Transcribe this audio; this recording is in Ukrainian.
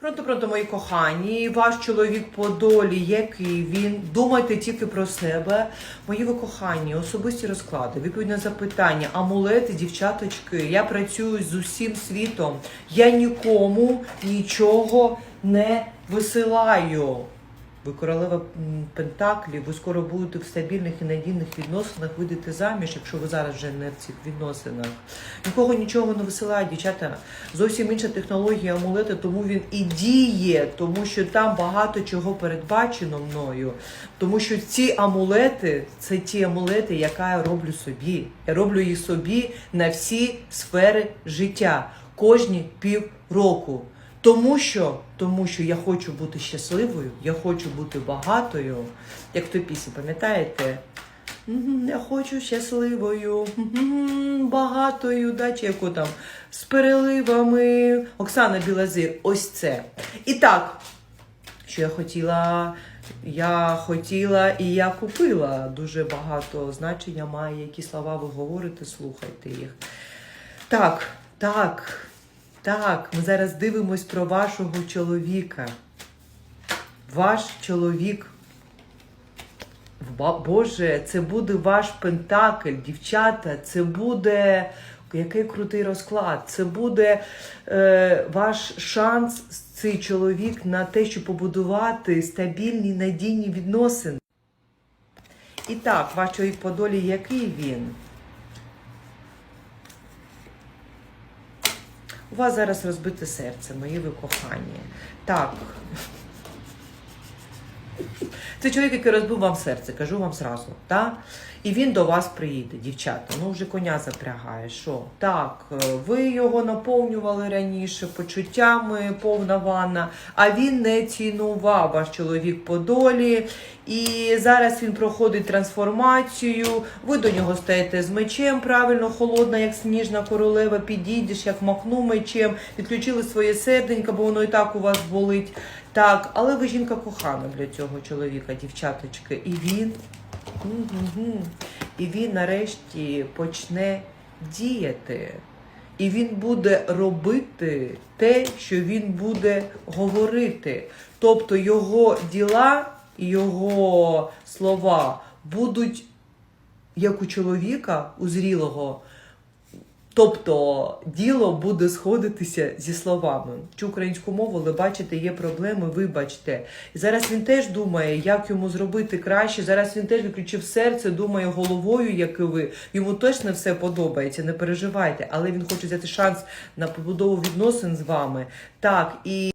Пронто, пронто, мої кохані, ваш чоловік по долі, який він. Думайте тільки про себе. Мої ви кохані, особисті розклади, відповідь на запитання, амулети, дівчаточки. Я працюю з усім світом. Я нікому нічого не висилаю. Ви королева м, Пентаклів, ви скоро будете в стабільних і надійних відносинах, вийдете заміж, якщо ви зараз вже не в цих відносинах. Нікого нічого не висилає, дівчата. Зовсім інша технологія амулети, тому він і діє, тому що там багато чого передбачено мною. Тому що ці амулети це ті амулети, яка я роблю собі. Я роблю їх собі на всі сфери життя, кожні півроку. Тому що, тому що я хочу бути щасливою, я хочу бути багатою. Як в той пісні, пам'ятаєте? Я хочу щасливою, багатою, да, яку там з переливами. Оксана Білазир, ось це. І так, що я хотіла, я хотіла і я купила. Дуже багато значення має, які слова ви говорите, слухайте їх. Так, так, так, ми зараз дивимось про вашого чоловіка. Ваш чоловік. Боже, це буде ваш пентакль, дівчата, це буде. Який крутий розклад. Це буде е, ваш шанс, цей чоловік, на те, щоб побудувати стабільні надійні відносини. І так, ваш чоловік по долі, який він? У вас зараз розбите серце, мої ви кохані. Так. Це чоловік, який розбив вам серце, кажу вам зразу. Так? І він до вас приїде, дівчата. Ну вже коня запрягає. Що? Так, е, ви його наповнювали раніше почуттями, повна ванна, а він не цінував ваш чоловік по долі. І зараз він проходить трансформацію. Ви до нього стаєте з мечем, правильно, холодна, як сніжна королева, підійдеш, як махну мечем, відключили своє серденько, бо воно і так у вас болить. Так, але ви жінка кохана для цього чоловіка, дівчаточки. І він. Мгм. І він нарешті почне діяти. І він буде робити те, що він буде говорити. Тобто його діла і його слова будуть як у чоловіка, у зрілого. Тобто діло буде сходитися зі словами. Чи українську мову, але бачите, є проблеми, вибачте. І зараз він теж думає, як йому зробити краще. Зараз він теж виключив серце, думає головою, як і ви. Йому точно все подобається, не переживайте, але він хоче взяти шанс на побудову відносин з вами. Так, і.